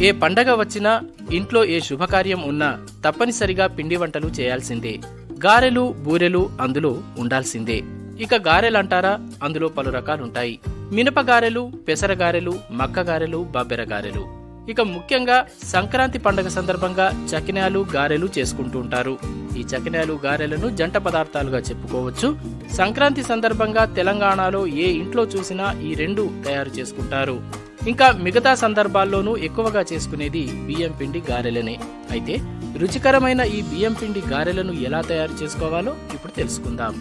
ఏ పండగ వచ్చినా ఇంట్లో ఏ శుభకార్యం ఉన్నా తప్పనిసరిగా పిండి వంటలు చేయాల్సిందే. గారెలు బూరెలు అందులో ఉండాల్సిందే. ఇక గారెలంటారా? అందులో పలు రకాలుంటాయి. మినప గారెలు పెసర గారెలు మక్క గారెలు బబ్బెర గారెలు. ఇక ముఖ్యంగా సంక్రాంతి పండగ సందర్భంగా చకినాలు గారెలు చేసుకుంటూ ఉంటారు. ఈ చకినాలు గారెలను జంట పదార్థాలుగా చెప్పుకోవచ్చు. సంక్రాంతి సందర్భంగా తెలంగాణలో ఏ ఇంట్లో చూసినా ఈ రెండు తయారు చేసుకుంటారు. ఇంకా మిగతా సందర్భాల్లోనూ ఎక్కువగా చేసుకునేది బియ్యం పిండి గారెలనే. అయితే రుచికరమైన ఈ బియ్యం పిండి గారెలను ఎలా తయారు చేసుకోవాలో ఇప్పుడు తెలుసుకుందాం.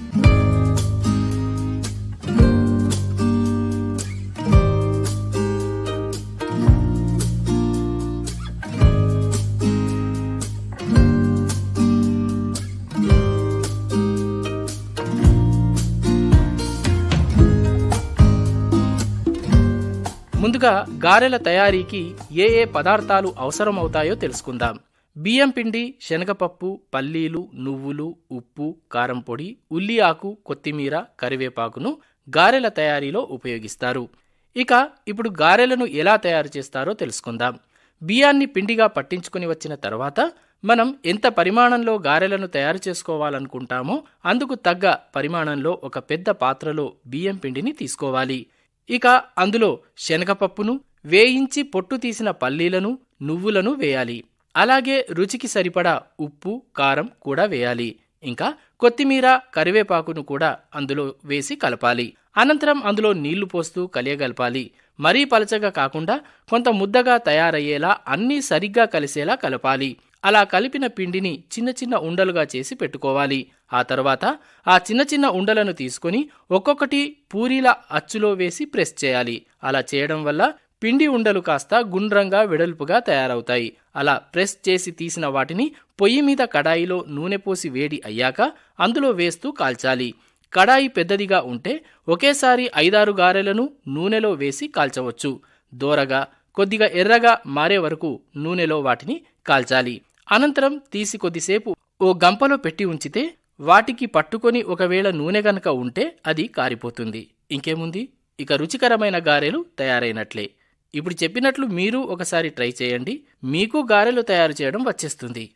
ముందుగా గారెల తయారీకి ఏ ఏ పదార్థాలు అవసరమవుతాయో తెలుసుకుందాం. బియ్యం పిండి శనగపప్పు పల్లీలు నువ్వులు ఉప్పు కారం పొడి ఉల్లి ఆకు కొత్తిమీర కరివేపాకును గారెల తయారీలో ఉపయోగిస్తారు. ఇక ఇప్పుడు గారెలను ఎలా తయారు చేస్తారో తెలుసుకుందాం. బియ్యాన్ని పిండిగా పట్టించుకుని వచ్చిన తర్వాత మనం ఎంత పరిమాణంలో గారెలను తయారు చేసుకోవాలనుకుంటామో అందుకు తగ్గ పరిమాణంలో ఒక పెద్ద పాత్రలో బియ్యం పిండిని తీసుకోవాలి. ఇక అందులో శనగపప్పును వేయించి పొట్టు తీసిన పల్లీలను నువ్వులను వేయాలి. అలాగే రుచికి సరిపడా ఉప్పు కారం కూడా వేయాలి. ఇంకా కొత్తిమీర కరివేపాకును కూడా అందులో వేసి కలపాలి. అనంతరం అందులో నీళ్ళు పోస్తూ కలియగలపాలి. మరీ పలచగా కాకుండా కొంత ముద్దగా తయారయ్యేలా అన్నీ సరిగ్గా కలిసేలా కలపాలి. అలా కలిపిన పిండిని చిన్న చిన్న ఉండలుగా చేసి పెట్టుకోవాలి. ఆ తర్వాత ఆ చిన్న చిన్న ఉండలను తీసుకొని ఒక్కొక్కటి పూరీల అచ్చులో వేసి ప్రెస్ చేయాలి. అలా చేయడం వల్ల పిండి ఉండలు కాస్త గుండ్రంగా వెడల్పుగా తయారవుతాయి. అలా ప్రెస్ చేసి తీసిన వాటిని పొయ్యి మీద కడాయిలో నూనె పోసి వేడి అయ్యాక అందులో వేస్తూ కాల్చాలి. కడాయి పెద్దదిగా ఉంటే ఒకేసారి ఐదారు గారెలను నూనెలో వేసి కాల్చవచ్చు. దోరగా కొద్దిగా ఎర్రగా మారే వరకు నూనెలో వాటిని కాల్చాలి. అనంతరం తీసి కొద్దిసేపు ఓ గంపలో పెట్టి ఉంచితే వాటికి పట్టుకొని ఒకవేళ నూనె గనక ఉంటే అది కారిపోతుంది. ఇంకేముంది? ఇక రుచికరమైన గారెలు తయారైనట్లే. ఇప్పుడు చెప్పినట్లు మీరు ఒకసారి ట్రై చేయండి. మీకు గారెలు తయారు చేయడం వచ్చేస్తుంది.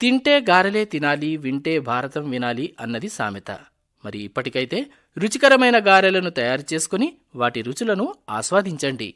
తింటే గారెలే తినాలి వింటే భారతం వినాలి అన్నది సామెత. మరి ఇప్పటికైతే రుచికరమైన గారెలను తయారు చేసుకుని వాటి రుచులను ఆస్వాదించండి.